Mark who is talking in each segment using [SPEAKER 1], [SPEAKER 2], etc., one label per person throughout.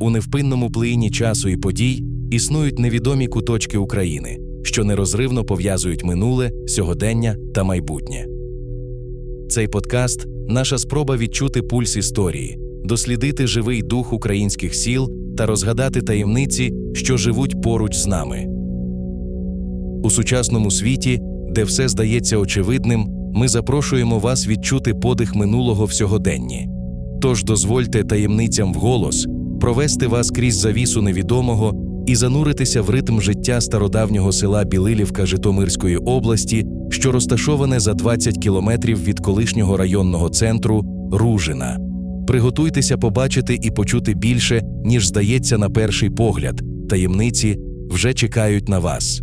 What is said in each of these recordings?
[SPEAKER 1] У невпинному плині часу і подій існують невідомі куточки України, що нерозривно пов'язують минуле, сьогодення та майбутнє. Цей подкаст наша спроба відчути пульс історії, дослідити живий дух українських сіл та розгадати таємниці, що живуть поруч з нами. У сучасному світі, де все здається очевидним, ми запрошуємо вас відчути подих минулого в сьогоденні. Тож дозвольте таємницям вголос провести вас крізь завісу невідомого і зануритися в ритм життя стародавнього села Білилівка Житомирської області, що розташоване за 20 кілометрів від колишнього районного центру Ружина. Приготуйтеся побачити і почути більше, ніж здається на перший погляд. Таємниці вже чекають на вас.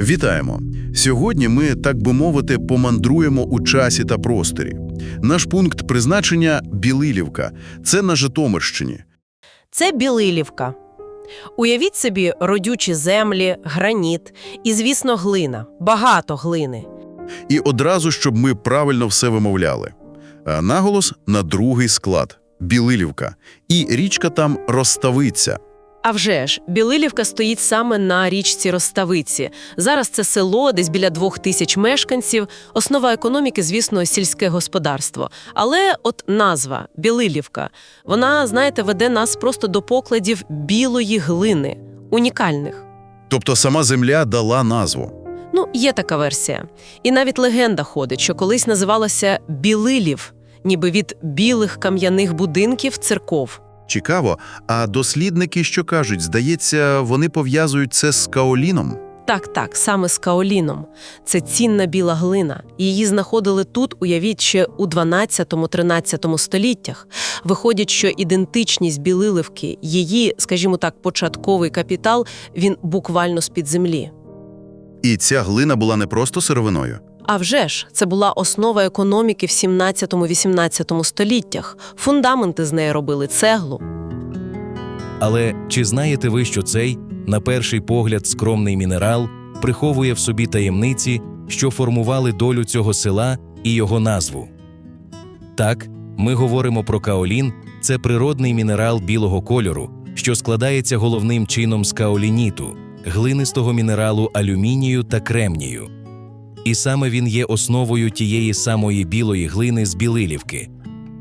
[SPEAKER 2] Вітаємо! Сьогодні ми, так би мовити, помандруємо у часі та просторі. Наш пункт призначення Білилівка. Це на Житомирщині.
[SPEAKER 3] Це Білилівка. Уявіть собі родючі землі, граніт і, звісно, глина. Багато глини.
[SPEAKER 2] І одразу, щоб ми правильно все вимовляли. Наголос на другий склад Білилівка. І річка там Роставиця.
[SPEAKER 3] А вже ж, Білилівка стоїть саме на річці Роставиці. Зараз це село, десь біля двох тисяч мешканців. Основа економіки, звісно, сільське господарство. Але от назва Білилівка, вона, знаєте, веде нас просто до покладів білої глини, унікальних.
[SPEAKER 2] Тобто сама земля дала назву.
[SPEAKER 3] Ну, є така версія. І навіть легенда ходить, що колись називалася Білилів, ніби від білих кам'яних будинків церков.
[SPEAKER 2] Цікаво, а дослідники що кажуть? Здається, вони пов'язують це з Каоліном?
[SPEAKER 3] Так, так, саме з каоліном. Це цінна біла глина. Її знаходили тут, уявіть, ще у 12-13 століттях. Виходить, що ідентичність білиливки, її, скажімо так, початковий капітал, він буквально з-під землі.
[SPEAKER 2] І ця глина була не просто сировиною.
[SPEAKER 3] А вже ж, це була основа економіки в 17-18 століттях. Фундаменти з неї робили цеглу.
[SPEAKER 1] Але чи знаєте ви, що цей, на перший погляд, скромний мінерал приховує в собі таємниці, що формували долю цього села і його назву? Так, ми говоримо про каолін це природний мінерал білого кольору, що складається головним чином з каолініту, глинистого мінералу алюмінію та кремнію. І саме він є основою тієї самої білої глини з білилівки.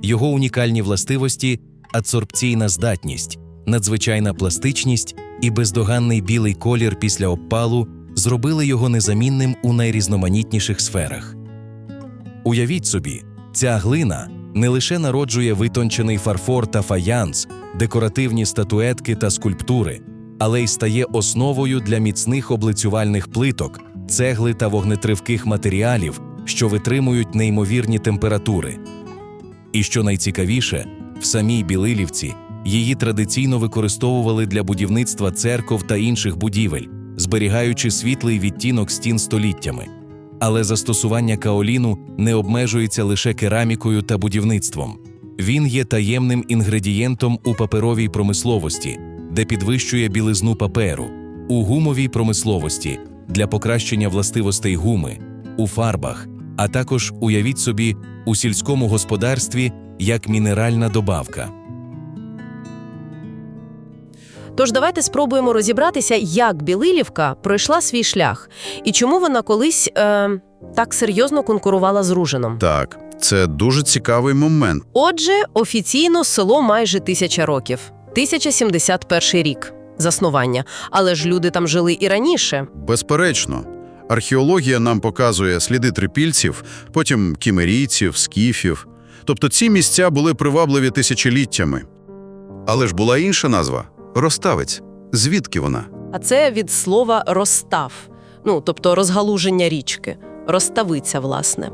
[SPEAKER 1] Його унікальні властивості адсорбційна здатність, надзвичайна пластичність і бездоганний білий колір після обпалу зробили його незамінним у найрізноманітніших сферах. Уявіть собі, ця глина не лише народжує витончений фарфор та фаянс, декоративні статуетки та скульптури, але й стає основою для міцних облицювальних плиток, цегли та вогнетривких матеріалів, що витримують неймовірні температури. І що найцікавіше, в самій Білилівці її традиційно використовували для будівництва церков та інших будівель, зберігаючи світлий відтінок стін століттями. Але застосування каоліну не обмежується лише керамікою та будівництвом. Він є таємним інгредієнтом у паперовій промисловості, де підвищує білизну паперу, у гумовій промисловості для покращення властивостей гуми, у фарбах, а також уявіть собі у сільському господарстві як мінеральна добавка.
[SPEAKER 3] Тож давайте спробуємо розібратися, як Білилівка пройшла свій шлях і чому вона колись е, так серйозно конкурувала з Ружином.
[SPEAKER 2] Так, це дуже цікавий момент.
[SPEAKER 3] Отже, офіційно село майже тисяча років, 1071 рік заснування. Але ж люди там жили і раніше.
[SPEAKER 2] Безперечно. Археологія нам показує сліди трипільців, потім кімерійців, скіфів. Тобто ці місця були привабливі тисячоліттями. Але ж була інша назва – Роставець. Звідки вона?
[SPEAKER 3] А це від слова розстав, ну тобто розгалуження річки, розставиця, власне.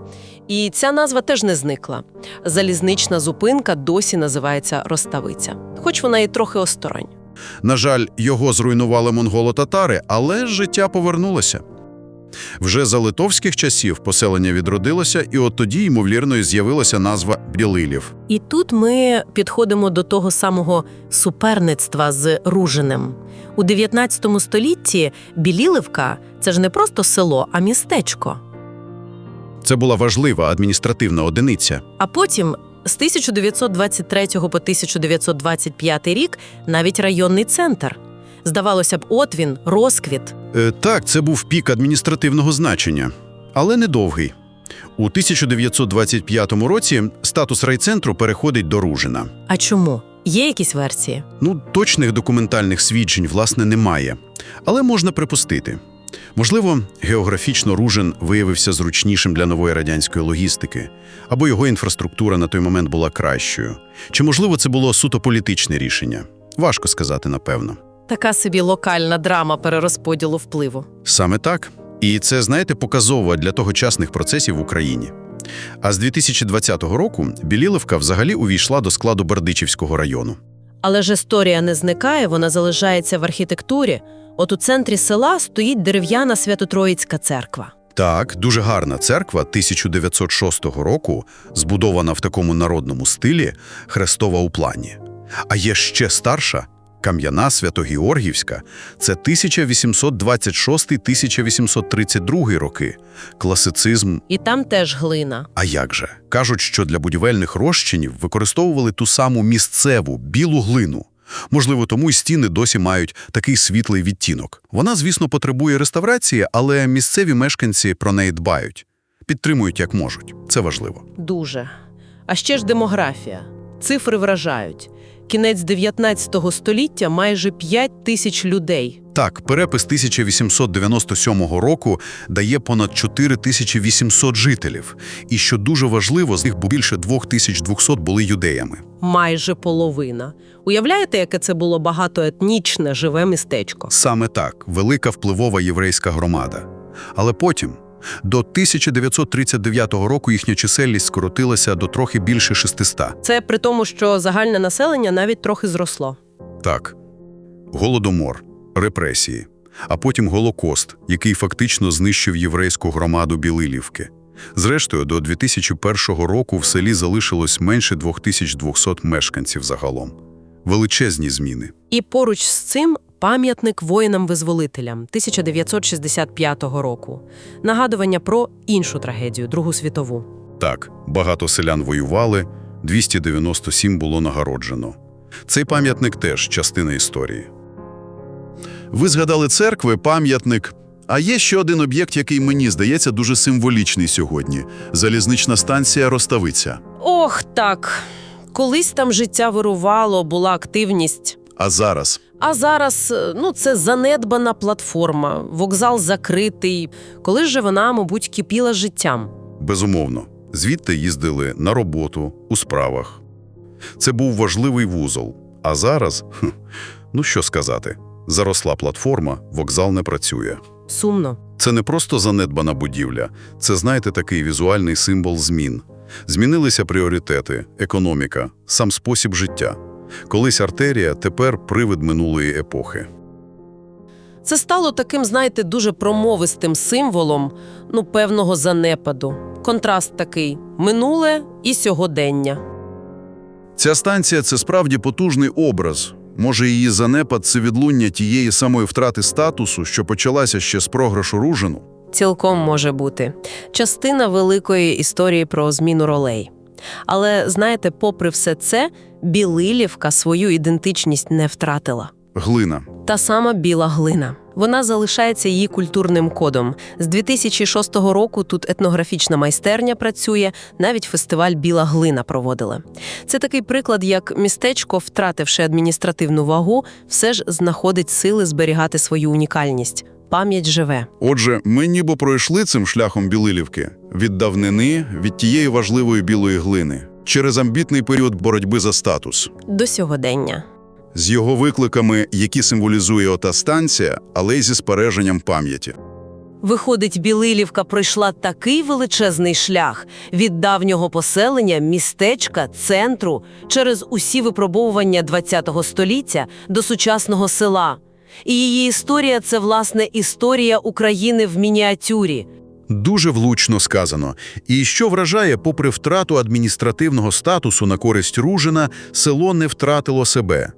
[SPEAKER 3] І ця назва теж не зникла. Залізнична зупинка досі називається Роставиця, хоч вона і трохи осторонь.
[SPEAKER 2] На жаль, його зруйнували монголо-татари, але життя повернулося. Вже за литовських часів поселення відродилося, і от тоді, ймовірно, і з'явилася назва Білилів.
[SPEAKER 3] І тут ми підходимо до того самого суперництва з Ружинем. У 19 столітті Біліливка це ж не просто село, а містечко.
[SPEAKER 2] Це була важлива адміністративна одиниця.
[SPEAKER 3] А потім З 1923 по 1925 рік навіть районний центр. Здавалося б, от він, розквіт.
[SPEAKER 2] Е, так, це був пік адміністративного значення, але недовгий. У 1925 році статус райцентру переходить до Ружина.
[SPEAKER 3] А чому? Є якісь версії?
[SPEAKER 2] Ну, точних документальних свідчень, власне, немає. Але можна припустити. Можливо, географічно Ружин виявився зручнішим для нової радянської логістики, або його інфраструктура на той момент була кращою. Чи, можливо, це було суто політичне рішення? Важко сказати, напевно.
[SPEAKER 3] Така собі локальна драма перерозподілу впливу.
[SPEAKER 2] Саме так. І це, знаєте, показово для тогочасних процесів в Україні. А з 2020 року Біліловка взагалі увійшла до складу Бердичівського району.
[SPEAKER 3] Але ж історія не зникає, вона залишається в архітектурі. От у центрі села стоїть дерев'яна Свято-Троїцька церква.
[SPEAKER 2] Так, дуже гарна церква 1906 року, збудована в такому народному стилі, хрестова у плані. А є ще старша, кам'яна Свято-Георгівська, це 1826-1832 роки. Класицизм
[SPEAKER 3] І там теж глина.
[SPEAKER 2] А як же? Кажуть, що для будівельних розчинів використовували ту саму місцеву білу глину. Можливо, тому й стіни досі мають такий світлий відтінок. Вона, звісно, потребує реставрації, але місцеві мешканці про неї дбають, підтримують як можуть. Це важливо.
[SPEAKER 3] Дуже. А ще ж демографія. Цифри вражають. Кінець 19 століття майже 5 тисяч людей.
[SPEAKER 2] Так, перепис 1897 року дає понад 4800 жителів. І що дуже важливо, з них більше 2200 були юдеями.
[SPEAKER 3] Майже половина. Уявляєте, яке це було багатоетнічне живе містечко?
[SPEAKER 2] Саме так, велика впливова єврейська громада. Але потім, до 1939 року їхня чисельність скоротилася до трохи більше 600.
[SPEAKER 3] Це при тому, що загальне населення навіть трохи зросло.
[SPEAKER 2] Так. Голодомор, репресії, а потім Голокост, який фактично знищив єврейську громаду Білилівки. Зрештою, до 2001 року в селі залишилось менше 2200 мешканців загалом. Величезні зміни.
[SPEAKER 3] І поруч з цим пам'ятник воїнам-визволителям 1965 року. Нагадування про іншу трагедію Другу світову.
[SPEAKER 2] Так, багато селян воювали, 297 було нагороджено. Цей пам'ятник теж частина історії. Ви згадали церкви, пам'ятник. А є ще один об'єкт, який мені здається дуже символічний сьогодні – залізнична станція Роставиця.
[SPEAKER 3] Ох, так. Колись там життя вирувало, була активність.
[SPEAKER 2] А зараз
[SPEAKER 3] А зараз ну, це занедбана платформа, вокзал закритий. Коли же вона, мабуть, кипіла життям.
[SPEAKER 2] Безумовно. Звідти їздили на роботу, у справах. Це був важливий вузол. А зараз, хм, ну що сказати, заросла платформа, вокзал не працює.
[SPEAKER 3] Сумно.
[SPEAKER 2] Це не просто занедбана будівля, це, знаєте, такий візуальний символ змін. Змінилися пріоритети, економіка, сам спосіб життя. Колись артерія, тепер привид минулої епохи.
[SPEAKER 3] Це стало таким, знаєте, дуже промовистим символом ну, певного занепаду. Контраст такий минуле і сьогодення.
[SPEAKER 2] Ця станція – це справді потужний образ. Може, її занепад – це відлуння тієї самої втрати статусу, що почалася ще з програшу Ружину?
[SPEAKER 3] Цілком може бути частина великої історії про зміну ролей. Але знаєте, попри все це, Білилівка свою ідентичність не втратила.
[SPEAKER 2] Глина.
[SPEAKER 3] Та сама біла глина. Вона залишається її культурним кодом. З 2006 року тут етнографічна майстерня працює, навіть фестиваль Біла глина проводили. Це такий приклад, як містечко, втративши адміністративну вагу, все ж знаходить сили зберігати свою унікальність. Пам'ять живе.
[SPEAKER 2] Отже, ми ніби пройшли цим шляхом Білилівки від давнини, від тієї важливої білої глини, через амбітний період боротьби за статус.
[SPEAKER 3] До сьогодення.
[SPEAKER 2] З його викликами, які символізує ота станція, але й зі спереженням пам'яті.
[SPEAKER 3] Виходить, Білилівка пройшла такий величезний шлях від давнього поселення, містечка, центру через усі випробовування ХХ століття до сучасного села. І її історія це власне історія України в мініатюрі.
[SPEAKER 2] Дуже влучно сказано. І що вражає, попри втрату адміністративного статусу на користь Ружина, село не втратило себе.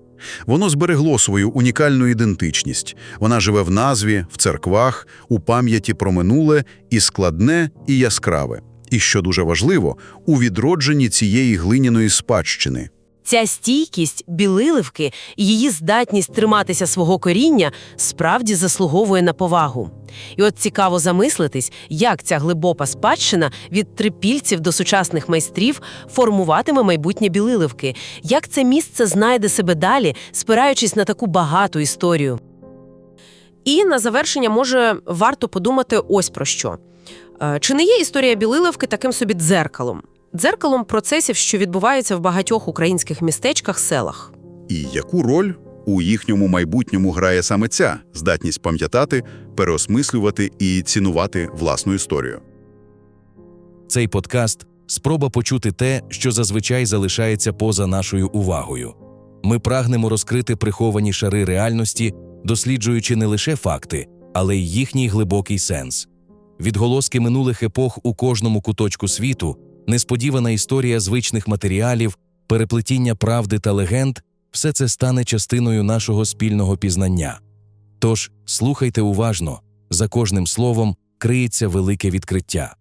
[SPEAKER 2] Воно зберегло свою унікальну ідентичність. Вона живе в назві, в церквах, у пам'яті про минуле і складне, і яскраве. І що дуже важливо, у відродженні цієї глиняної спадщини.
[SPEAKER 3] Ця стійкість білиливки і її здатність триматися свого коріння справді заслуговує на повагу. І от цікаво замислитись, як ця глибока спадщина від трипільців до сучасних майстрів формуватиме майбутнє білиливки, як це місце знайде себе далі, спираючись на таку багату історію. І на завершення, може, варто подумати ось про що. Е, Чи не є історія білиливки таким собі дзеркалом? Дзеркалом процесів, що відбуваються в багатьох українських містечках, селах.
[SPEAKER 2] І яку роль у їхньому майбутньому грає саме ця здатність пам'ятати, переосмислювати і цінувати власну історію?
[SPEAKER 1] Цей подкаст спроба почути те, що зазвичай залишається поза нашою увагою. Ми прагнемо розкрити приховані шари реальності, досліджуючи не лише факти, але й їхній глибокий сенс. Відголоски минулих епох у кожному куточку світу, несподівана історія звичних матеріалів, переплетіння правди та легенд все це стане частиною нашого спільного пізнання. Тож слухайте уважно, за кожним словом криється велике відкриття.